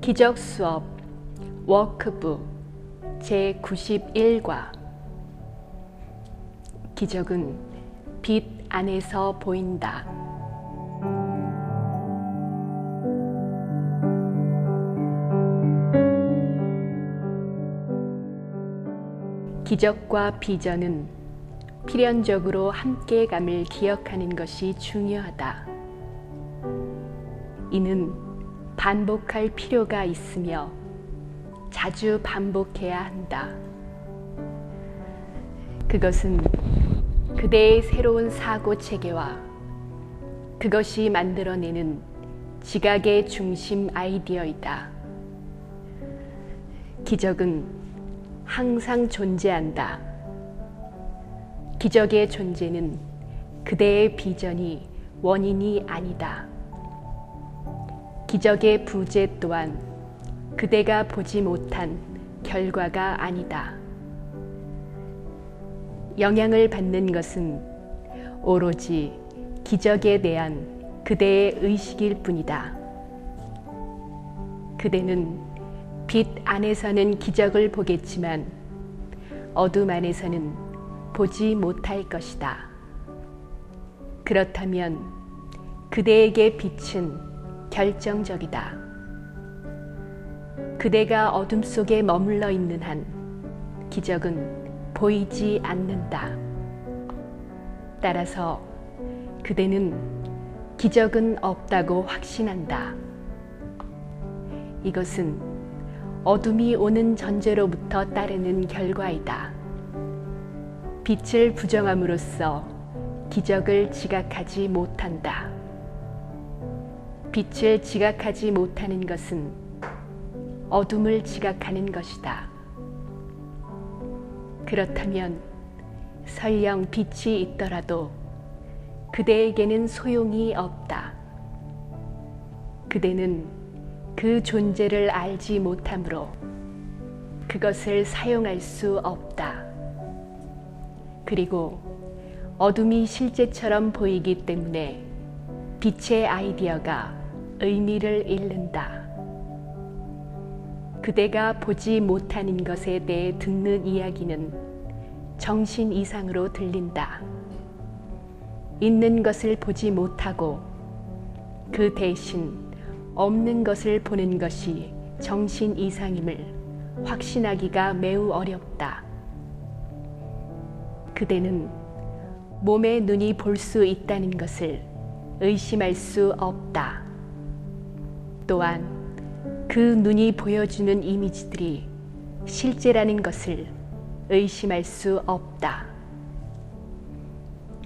기적 수업 워크북 제91과 기적은 빛 안에서 보인다. 기적과 비전은 필연적으로 함께감을 기억하는 것이 중요하다. 이는 반복할 필요가 있으며 자주 반복해야 한다. 그것은 그대의 새로운 사고 체계와 그것이 만들어내는 지각의 중심 아이디어이다. 기적은 항상 존재한다. 기적의 존재는 그대의 비전이 원인이 아니다. 기적의 부재 또한 그대가 보지 못한 결과가 아니다. 영향을 받는 것은 오로지 기적에 대한 그대의 의식일 뿐이다. 그대는 빛 안에서는 기적을 보겠지만 어둠 안에서는 보지 못할 것이다. 그렇다면 그대에게 빛은 결정적이다. 그대가 어둠 속에 머물러 있는 한 기적은 보이지 않는다. 따라서 그대는 기적은 없다고 확신한다. 이것은 어둠이 오는 전제로부터 따르는 결과이다. 빛을 부정함으로써 기적을 지각하지 못한다. 빛을 지각하지 못하는 것은 어둠을 지각하는 것이다. 그렇다면 설령 빛이 있더라도 그대에게는 소용이 없다. 그대는 그 존재를 알지 못하므로 그것을 사용할 수 없다. 그리고 어둠이 실제처럼 보이기 때문에 빛의 아이디어가 의미를 잃는다. 그대가 보지 못하는 것에 대해 듣는 이야기는 정신 이상으로 들린다. 있는 것을 보지 못하고 그 대신 없는 것을 보는 것이 정신 이상임을 확신하기가 매우 어렵다. 그대는 몸의 눈이 볼 수 있다는 것을 의심할 수 없다. 또한 그 눈이 보여주는 이미지들이 실제라는 것을 의심할 수 없다.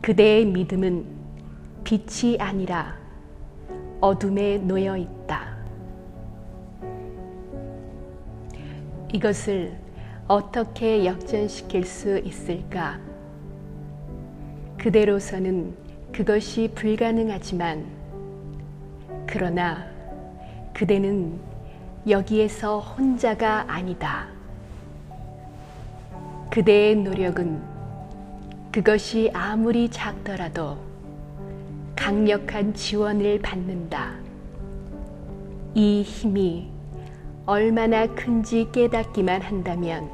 그대의 믿음은 빛이 아니라 어둠에 놓여 있다. 이것을 어떻게 역전시킬 수 있을까? 그대로서는 그것이 불가능하지만, 그러나 그대는 여기에서 혼자가 아니다. 그대의 노력은 그것이 아무리 작더라도 강력한 지원을 받는다. 이 힘이 얼마나 큰지 깨닫기만 한다면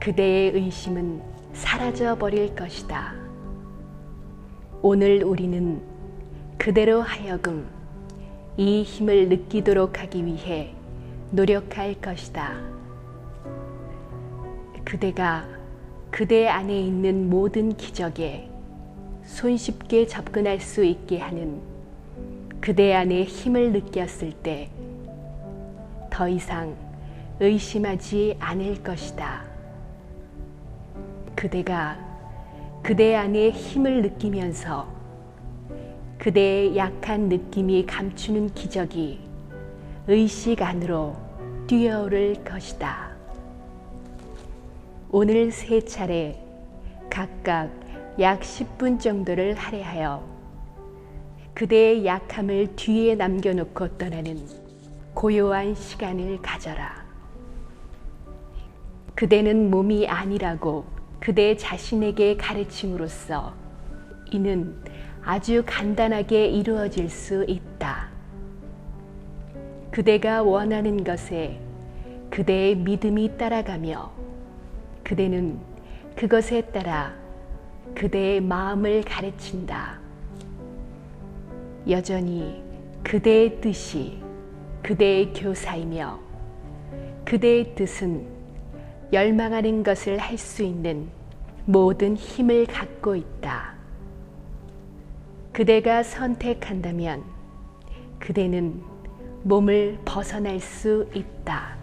그대의 의심은 사라져 버릴 것이다. 오늘 우리는 그대로 하여금 이 힘을 느끼도록 하기 위해 노력할 것이다. 그대가 그대 안에 있는 모든 기적에 손쉽게 접근할 수 있게 하는 그대 안에 힘을 느꼈을 때 더 이상 의심하지 않을 것이다. 그대가 그대 안에 힘을 느끼면서 그대의 약한 느낌이 감추는 기적이 의식 안으로 뛰어오를 것이다. 오늘 세 차례 각각 약 10분 정도를 할애하여 그대의 약함을 뒤에 남겨놓고 떠나는 고요한 시간을 가져라. 그대는 몸이 아니라고 그대 자신에게 가르침으로써 이는 아주 간단하게 이루어질 수 있다. 그대가 원하는 것에 그대의 믿음이 따라가며 그대는 그것에 따라 그대의 마음을 가르친다. 여전히 그대의 뜻이 그대의 교사이며 그대의 뜻은 열망하는 것을 할 수 있는 모든 힘을 갖고 있다. 그대가 선택한다면 그대는 몸을 벗어날 수 있다.